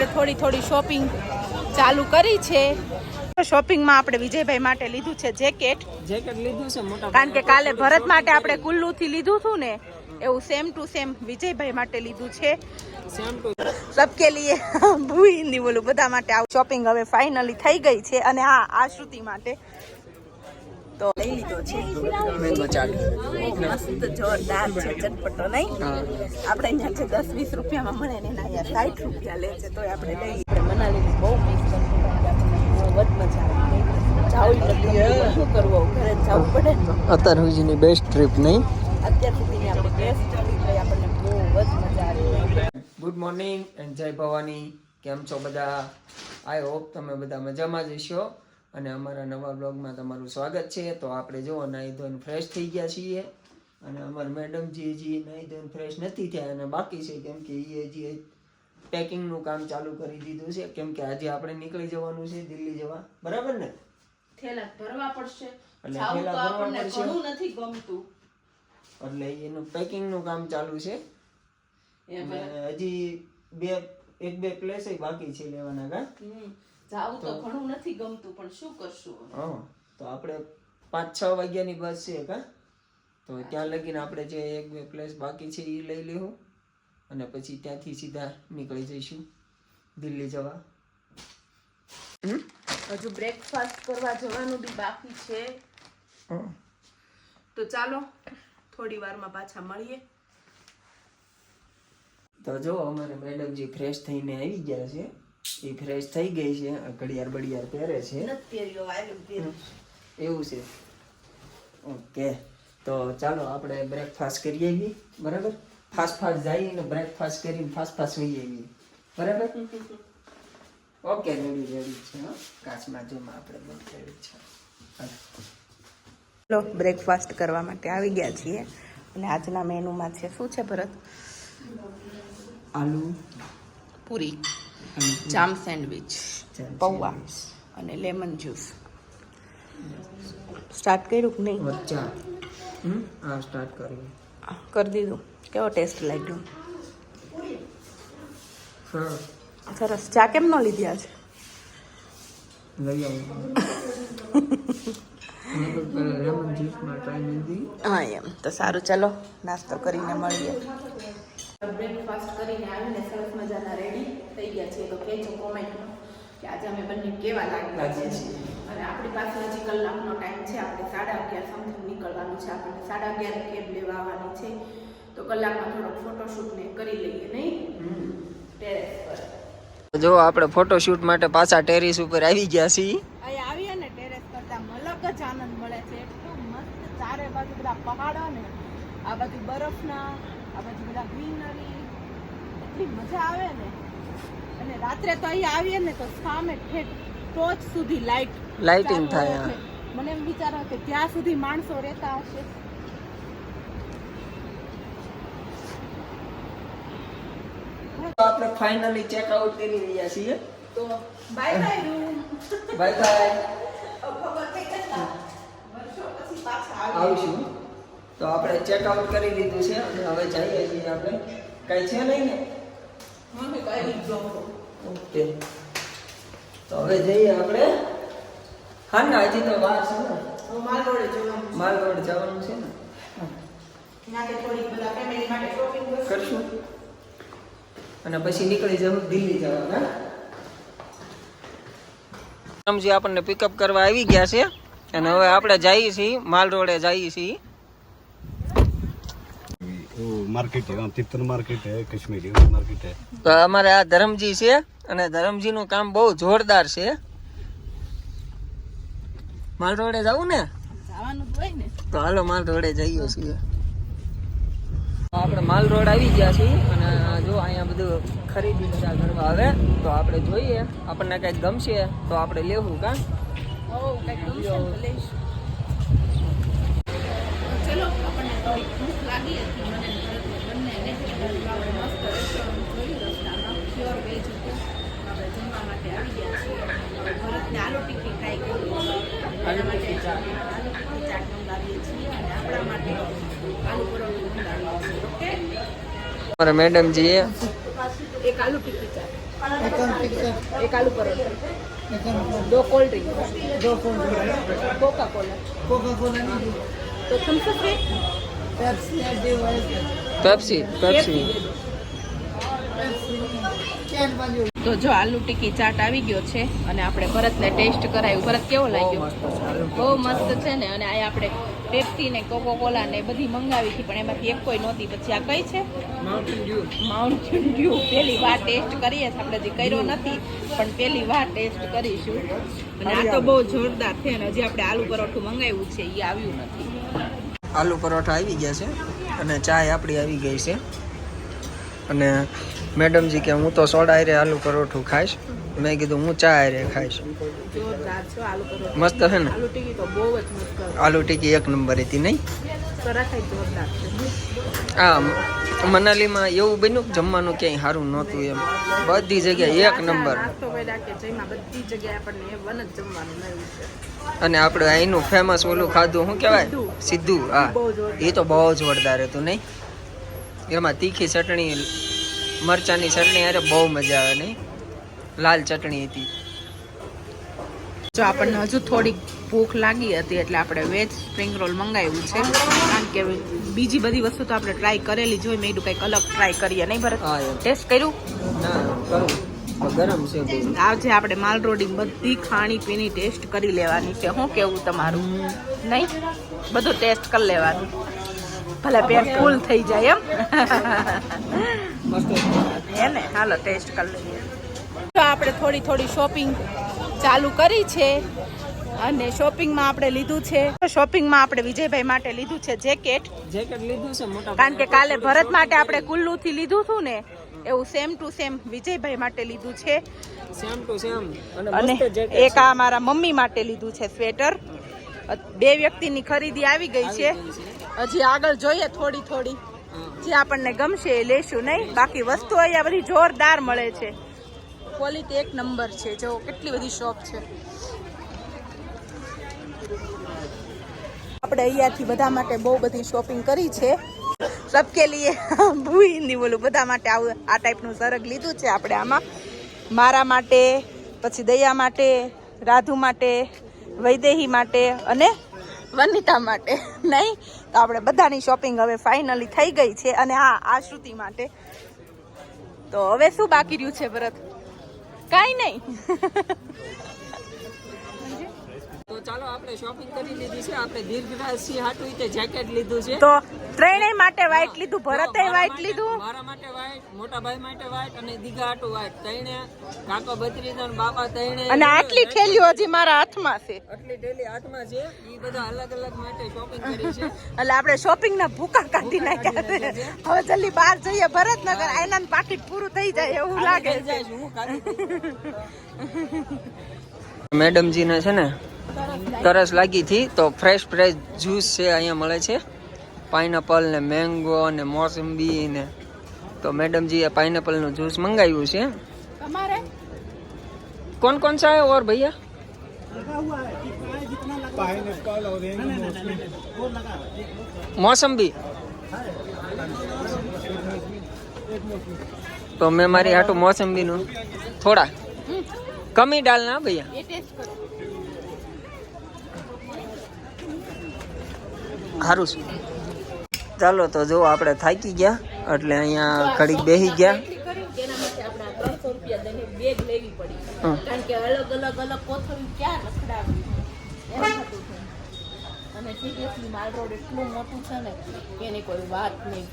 આપણે થોડી થોડી શોપિંગ ચાલુ કરી છે. શોપિંગમાં આપણે વિજયભાઈ માટે લીધું છે જેકેટ. જેકેટ લીધું છે મોટા કારણ કે કાલે ભરત માટે આપણે કુલ્લુથી લીધું હતું ને એવું સેમ ટુ સેમ વિજયભાઈ માટે લીધું છે. સેમ ટુ સબકે લીએ ભૂ હિન્દી બોલું બધા માટે આવું શોપિંગ હવે ફાઇનલી થઈ ગઈ છે. અને હા આ શ્રુતિ માટે તો લઈ લીધો છે. મેંગો ચાટ મસ્ત જોરદાર છે ચટપટો નહીં? આપણે અહીંયા છે દસ વીસ રૂપિયામાં મળે ને એના અહીંયા સાઠ રૂપિયા લે છે તો આપણે લઈ મનાલી બહુ મિસ કરશું કારણ કે આપણને બહુ જ મજા આવી. ગઈ જાવું જ નથી ગમતું. શું કરવું ઘરે જવું પડે અત્યાર સુધીની બેસ્ટ ટ્રીપ નહીં? અત્યાર સુધીની આપણે બેસ્ટ ચાલી ગઈ આપણને બહુ જ મજા આવી. ગુડ મોર્નિંગ એન્ડ જય ભવાની કેમ છો બધા? આઈ હોપ તમે બધા મજામાં જ હશો. અને અમારા નવા બ્લોગમાં તમારું સ્વાગત છે. તો આપણે જો નાહી ધોઈને ફ્રેશ થઈ ગયા છીએ. અને અમારા મેડમજી હજી નાહી ધોઈને ફ્રેશ નથી થયા અને બાકી છે કેમ કે એ હજી પેકિંગનું કામ ચાલુ કરી દીધું છે. કેમ કે આજે આપણે નીકળી જવાનું છે દિલ્હી જવા. બરાબર ને? થેલા ભરવા પડશે. એટલે થેલા ભરવા પડશે. નથી ગમતું. એટલે એનું પેકિંગનું કામ ચાલુ છે. હજી બે એક બે પ્લેસ બાકી છે લેવાના કા? જાવું તો ઘણું નથી ગમતું પણ શું કરશું હા તો આપણે પાંચ છ વાગ્યાની બસ છે કા? તો ત્યાં લગીને આપણે જે એક બે પ્લેસ બાકી છે એ લઈ લેવું. અને પછી ત્યાંથી સીધા નીકળી જઈશું દિલ્હી જવા. હમ? હજુ બ્રેકફાસ્ટ કરવા જવાનું બી બાકી છે. તો ચાલો થોડી વારમાં પાછા મળીએ. તો જો અમારે મેડમજી ફ્રેશ થઈને આવી ગયા છે એ ફ્રેશ થઈ ગઈ છે ઘડિયાળ બડિયાળ પહેરે છે. એવું છે. ઓકે તો ચાલો આપણે બ્રેકફાસ્ટ કરી આવીએ બરાબર? ફાસ્ટ ફાસ્ટ જઈએ ને બ્રેકફાસ્ટ કરીને ફાસ્ટ ફાસ્ટ વહી આવીએ. બરાબર? ઓકે રેડી રેડી છે હો. કાચમાં જોમાં આપણે બંધ રેડી છે. ચલો બ્રેકફાસ્ટ કરવા માટે આવી ગયા છીએ. અને આજના મેનુમાં છે શું છે ભરત? આલુ. પૂરી. જામ સેન્ડવિચ પૌવા અને લેમન જ્યુસ. સ્ટાર્ટ કર્યું કે નહીં? વચ્ચા હા સ્ટાર્ટ કર્યું. કરી દીધું. કેવો ટેસ્ટ લાગ્યો? સરસ. ચા કેમ ન લીધી આજે? હા એમ. તો સારું ચાલો. નાસ્તો કરીને મળીએ. બ્રેકફાસ્ટ કરીને આવીને સરસ મજાના રેડી થઈ ગયા છે તો કહેજો કોમેન્ટમાં કે આજે અમે બંને કેવા લાગ્યા છે? છીએ. અને આપણી પાસે હજી કલાકનો ટાઈમ છે. આપણે સાડા અગિયાર સમથિંગ નીકળવાનું છે. આપણને સાડા અગિયાર કેબ લેવા આવવાની છે? તો કલાકમાં થોડોક ફોટોશૂટ ને કરી લઈએ નહીં? ટેરેસ પર. જો આપણે ફોટોશૂટ માટે પાછા ટેરેસ ઉપર આવી ગયા છીએ. અહીંયા આવીએ ને ટેરેસ કરતા અલગ જ આનંદ મળે છે. એટલું મસ્ત ચારે બાજુ બધા પહાડો ને આ બાજુ બરફના આ બાજુ બધા ગ્રીનરી એટલી મજા આવે ને. અને રાત્રે તો અહીં આવીએ ને તો સામે ઠેઠ ટોચ સુધી લાઈટ લાઇટિંગ થાય, મને એમ વિચાર કે ત્યાં સુધી માણસો રહેતા હશે. આપણે ફાઇનલી ચેક આઉટ કરી રહ્યા છીએ. તો bye bye room bye bye ખબર થઈ જતા વર્ષો પછી પાછા આવીશું. તો આપણે ચેકઆઉટ કરી દીધું છે અને હવે જઈએ છીએ આપણે. કઈ છે નહીં ને? મને કઈ જો ઓકે. તો હવે જઈએ આપણે. હા ના હજી તો વાર છે ને? હું માલ રોડે જવાનું માલ રોડ જવાનું છે ને? કરશું. અને પછી નીકળી જવું દિલ્હી જવાનું હા? આપણને પિકઅપ કરવા આવી ગયા છે. અને હવે આપણે જઈએ છીએ માલ રોડે જઈએ છીએ. वो मार्केट है वहाँ तितर मार्केट है कश्मीरी मार्केट है તો અમારે આ ધરમજી છે અને ધરમજીનું કામ બહુ જોરદાર છે માલ રોડે જવું ને જવાનું જ હોય ને તો હાલો માલ રોડે જઈએ છીએ આપણે માલ રોડ આવી ગયા છીએ અને જો અહીંયા બધું ખરીદી બધા કરવા આવે તો આપણે જોઈએ આપણને કંઈક ગમશે તો આપણે લેવું કા હો કંઈક ગમશે ને તો લઈશું ચલો આપણને થોડીક ભૂખ લાગી હતી અમારા મેડમ જઈએ એક આલુ ટિક્કી ચાટ એક આલુ પરોઠા દો કોલ્ડ ડ્રિંક દો cold drink Coca Cola Coca Cola નહીં તો થમ્સ અપ છે પેપ્સી પેપ્સી પેપ્સી કેન બાજુ તો જો આલુ ટીકી ચાટ આવી ગયો છે અને આપણે ભરતને ટેસ્ટ કરાયું. ભરત કેવો લાગ્યો? બહુ મસ્ત છે ને? અને આ આપણે પેપ્સી ને કોકો કોલા ને બધી મંગાવી હતી પણ એમાંથી એક કોઈ નહોતી. પછી આ કઈ છે? માઉન્ટેન ડ્યુ પહેલી વાર ટેસ્ટ કરીએ છીએ. આપણે હજી કર્યો નથી પણ પહેલી વાર ટેસ્ટ કરીશું. અને આ તો બહુ જોરદાર છે અને હજી આપણે આલુ પરોઠું મંગાવ્યું છે એ આવ્યું નથી. આલુ પરોઠા આવી ગયા છે અને ચાય આપણી આવી ગઈ છે. અને મેડમજી કે હું તો સોડા હારે આલુ પરોઠું ખાઈશ. મેં કીધું હું ચા હારે ખાઈશ. મસ્ત છે ને? આલુ ટીકી એક નંબર હતી નહીં? આ મનાલીમાં એવું બન્યું કે જમવાનું ક્યાંય સારું નહોતું એમ. બધી જગ્યાએ એક નંબર. અને આપણે અહીંનું ફેમસ ઓલું ખાધું શું કહેવાય? સીધું હા. એ તો બહુ જોરદાર હતું નહીં? એમાં તીખી ચટણી મરચાંની ચટણી અરે બહુ મજા આવે નહીં. લાલ ચટણી હતી. જો આપણને હજુ થોડીક ભૂખ લાગી હતી એટલે આપણે વેજ સ્પ્રિંગ રોલ મંગાવ્યું છે. કારણ કે બીજી બધી વસ્તુ તો આપણે ટ્રાય કરેલી જોઈ મેં કંઈક અલગ ટ્રાય કરીએ નહીં ભરત? ટેસ્ટ કર્યું? ગરમ છે આજે આપણે માલ રોડિંગ બધી ખાણી પીણી ટેસ્ટ કરી લેવાની છે. શું કેવું તમારું? નહીં? બધું ટેસ્ટ કરી લેવાનું. ભલે પેટ ફૂલ થઈ જાય એમ. ને? હાલો ટેસ્ટ કરી લઈએ. તો આપણે થોડી થોડી શોપિંગ ચાલુ કરી છે અને શોપિંગમાં આપણે લીધું છે. શોપિંગમાં આપણે વિજયભાઈ માટે લીધું છે જેકેટ જેકેટ લીધું છે મોટા કારણ કે કાલે ભરત માટે આપણે કુલ્લુથી લીધું હતું ને એવું સેમ ટુ સેમ વિજયભાઈ માટે લીધું છે. સેમ ટુ સેમ અને એક આ મારા મમ્મી માટે લીધું છે સ્વેટર બે વ્યક્તિની ખરીદી આવી ગઈ છે. હજી આગળ જોઈએ થોડી થોડી. જે આપણને ગમશે એ લેશું નહીં. બાકી વસ્તુ અહીંયા બધી જોરદાર મળે છે. ક્વોલિટી એક નંબર છે. જો કેટલી બધી શોપ છે. આપણે અહીંયાથી બધા માટે બહુ બધી શોપિંગ કરી છે. સબકે લીએ ભૂઈ બોલું બધા માટે આવું આ ટાઈપનું સરગ લીધું છે આપણે આમાં. મારા માટે પછી દયા માટે રાધુ માટે વૈદેહી માટે અને વનિતા માટે નહીં, તો આપણે બધાની શોપિંગ હવે ફાઇનલી થઈ ગઈ છે અને હા, આ શ્રુતિ માટે. તો હવે શું બાકી રહ્યું છે ભરત? કાંઈ નહીં. તો ચાલો આપણે શોપિંગ કરી લીધી છે. આપણે દીર્ઘરાજ સિંહ હાટું તે જેકેટ લીધું છે. તો ત્રણેય માટે વ્હાઈટ લીધું ભરતે વ્હાઈટ લીધું? મારા માટે વ્હાઈટ મોટા ભાઈ માટે વ્હાઈટ અને દીઘા હાટુ વ્હાઈટ તૈણે કાકો બત્રીજન બાપા તૈણે અને આટલી ઠેલીઓ હજી મારા હાથમાં છે. આટલી ડેલી હાથમાં છે. એ બધા અલગ અલગ માટે શોપિંગ કરી છે. એટલે આપણે શોપિંગ ના ભૂકા કાઢી નાખ્યા છે. હવે જલ્દી બહાર જઈએ ભરતનગર. આયના પાકીટ પૂરું થઈ જાય એવું લાગે છે મેડમજીને છે ને તરસ લાગી હતી તો ફ્રેશ ફ્રેશ જ્યુસ છે અહીંયા મળે છે. પાઇનેપલ ને મેંગો ને મોસંબી ને તો મેડમજીએ પાઇનેપલનું જ્યુસ મંગાવ્યું છે. કોણ કોણ સા ઓર ભૈયા? મોસંબી. તો મેં મારી હાટું મોસંબીનું. થોડા. કમી ડાલના ભૈયા? સારું છે. ચાલો તો જો આપણે થાકી ગયા, એટલે અહીંયા ઘડીક બેસી ગયા.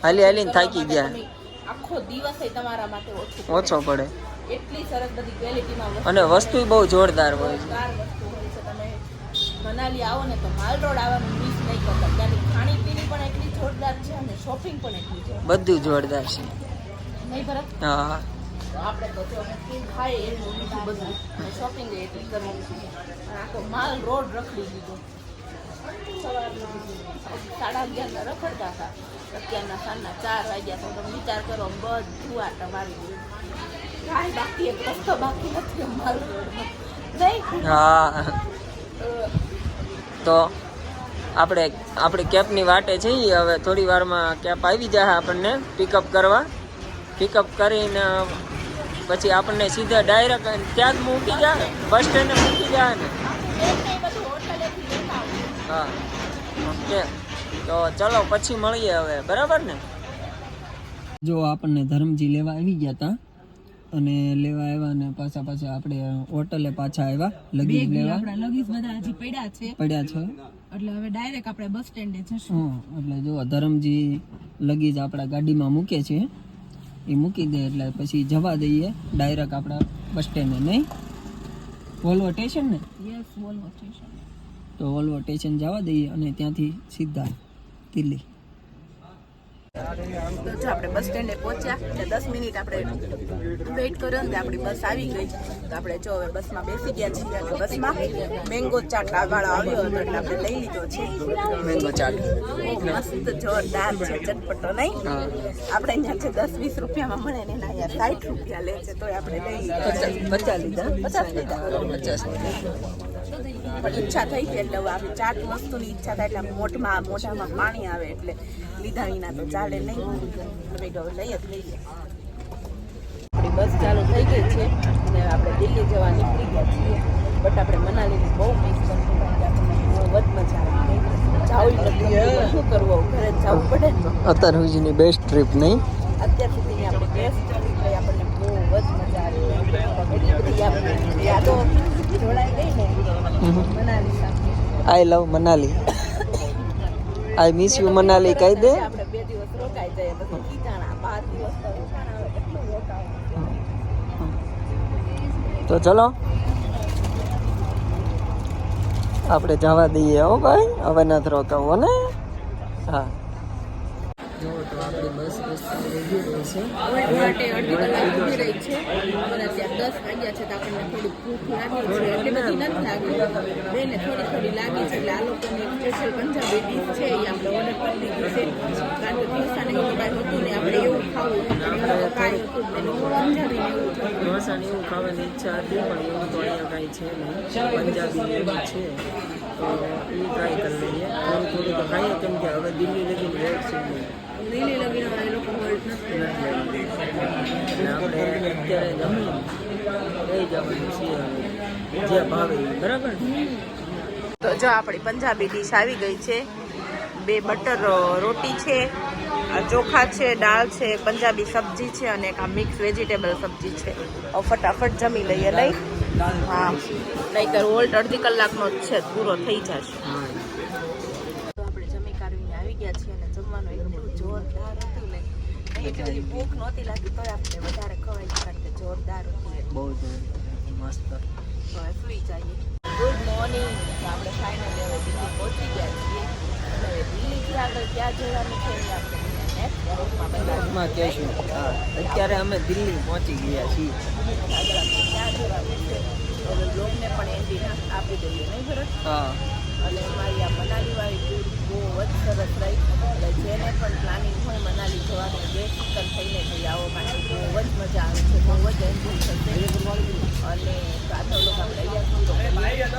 હાલી હાલીને થાકી ગયા. આખો દિવસ તમારા માટે ઓછું પડે. એટલી સરસ બધી અને વસ્તુ બહુ જોરદાર હોય છે. તમે મનાલી આવો ને તો માલ રોડ આવવાનું નહીં કરતા. ત્યાંની ખાણીપીણી પણ એટલી જોરદાર છે અને શોપિંગ પણ એટલી બધું જોરદાર છે. નહીં ભરત? હા. આપણે તો જો ખાય બધું શોપિંગ એટલી કરી અને આખો માલ રોડ રખડી દીધો. સાડા અગિયારના રખડતા હતા. અત્યારના સાંજના ચાર વાગ્યા તો તમે વિચાર કરો બધું આ તમારી કાંઈ બાકી એક રસ્તો બાકી નથી રોડમાં. નહીં? હા. તો? આપણે આપણી કેપની વાટે જઈએ, હવે થોડી વારમાં કેપ આવી જાય આપણને પિકઅપ કરવા. પિકઅપ કરીને પછી આપણને સીધા ડાયરેક્ટ ત્યાં જ મૂકી જાય બસ સ્ટેન્ડે મૂકી જાય ને. હા, ઓકે. તો ચલો, પછી મળીએ હવે. બરાબર ને? જો આપણને ધરમજી લેવા આવી ગયા હતા અને લેવા આવ્યા ને પાછા પાછા આપણે હોટલે પાછા આવ્યા લગીજ લેવા. આપણા લગીજ બધા હજી પડ્યા છે. પડ્યા છે? એટલે હવે ડાયરેક્ટ આપણે બસ સ્ટેન્ડે જશું. હં એટલે જો ધરમજી લગીજ આપણા ગાડીમાં મૂકે છે એ મૂકી દે એટલે પછી જવા દઈએ ડાયરેક્ટ આપણા બસ સ્ટેન્ડે નહીં? વોલ્વો સ્ટેશન ને? યસ વોલ્વો સ્ટેશન તો વોલ્વો સ્ટેશન જવા દઈએ અને ત્યાંથી સીધા દિલ્હી. તો જો આપણે બસ સ્ટેન્ડે પહોંચ્યા એટલે દસ મિનિટ આપણે વેઇટ કર્યો ને આપણી બસ આવી ગઈ. તો આપણે જો હવે બસમાં બેસી ગયા છીએ અને બસમાં મેંગો ચાટ વાળો આવ્યો હતો એટલે આપણે લઈ લીધો છે. મેંગો ચાટ. મસ્ત જોરદાર છે ચટપટો નહીં? આપણે અહીંયા છે દસ વીસ રૂપિયામાં મળે ને એના અહીંયા સાઠ રૂપિયા લે છે તોય આપણે લઈ લીધા પચાસ લીધા. પચાસ લીધા. પચાસ. પણ ઈચ્છા થઈ ગઈ એટલે આવી ચાટ વસ્તુની ઈચ્છા થાય એટલે મોઢમાં, મોઢામાં પાણી આવે એટલે લીધા વિના તો ચાલે નહીં. હવે કહું, લઈ જ લઈએ. આપણી બસ ચાલુ થઈ ગઈ છે અને આપણે દિલ્હી જવા નીકળી ગયા છીએ. બટ આપણે મનાલીની બહુ મિસ બહુ જ મજા આવી ગઈ જાવું શું કરવું, ઘરે જવું પડે અત્યાર બેસ્ટ ટ્રીપ નહીં. અત્યાર સુધીની આપણે બેસ્ટ ટ્રીપ આપણને બહુ જ મજા આવી. એટલી બધી આપણે યાદો જોડાઈ ગઈ ને મનાલી સાથે. I love Manali. I miss you Manali. કહી દે. આપણે બે દિવસ રોકાઈ જઈએ પછી ખીચાણા બાર દિવસ તો રોકાણા કેટલું રોકાવું તો ચલો. આપણે જવા દઈએ હો ભાઈ હવે નથી રોકાવું ને? હા. જો, તો આપણી બસ રસ્તા ઊભી રહી છે. માટે અડધી કલાક ઊભી રહી છે. અને ત્યાં દસ વાગ્યા છે, તો આપણને થોડી ભૂખ લાગી છે. એટલી બધી નથી લાગી. બેને થોડી થોડી લાગી છે, એટલે આ લોકોની સ્પેશિયલ પંજાબી ડીશ છે, એ આપણે ઓર્ડર કરી દીધી છે. કારણ કે ઢોસાને એવું કાંઈ હતું ને, આપણે એવું ખાવું કાંઈ હતું પંજાબી એવું. ઢોસાને એવું ખાવાની ઈચ્છા હતી, પણ એવું તો અહીંયા કાંઈ છે નહીં. પંજાબી એવું છે. તો એ ટ્રાય કરી લઈએ. થોડું થોડું તો ખાઈએ, કેમ કે હવે દિલ્હી લગી રેટ છે. લીલી લગીને એ લોકો હોલ્ડ નથી આપણે અત્યારે જમીન લઈ જવાનું છીએ જે ભાવે બરાબર? તો જો આપણી પંજાબી ડીશ આવી ગઈ છે. બે બટર રોટી છે આ ચોખા છે દાળ છે પંજાબી સબ્જી છે અને એક આ મિક્સ વેજીટેબલ સબ્જી છે. ફટાફટ જમી લઈએ લઈ હા. નહીતર હોલ્ટ અડધી કલાકનો જ છે પૂરો થઈ જશે હા તો આપણે જમી કાઢવીને આવી ગયા છીએ અને જમવાનું એકદમ જોરદાર હતું ને એટલી ભૂખ નહોતી લાગી તો આપણે વધારે ખવાય કારણ કે જોરદાર હતું બહુ મસ્ત. તો સુઈ જઈએ ગુડ મોર્નિંગ આપણે ફાઇનલી હવે દિલ્હી પહોંચી ગયા છીએ. હવે દિલ્હીથી આગળ ક્યાં જવાનું છે આપણે અત્યારે અમે દિલ્હી પહોંચી ગયા છીએ. આગળ આપણે ક્યાં જવાનું છે? બ્લોગને પણ એન્ડિંગ આપી દઈએ નહીં ભરત હા. અને મારી આ મનાલીવાળી ટૂર બહુ જ સરસ રહી. એટલે જેને પણ પ્લાનિંગ હોય મનાલી જવાનું બેફિકર થઈને જઈ આવો કારણ કે બહુ જ મજા આવે છે, બહુ જ એન્જોય થશે. અને સાથે લોકો આપણે અહીંયા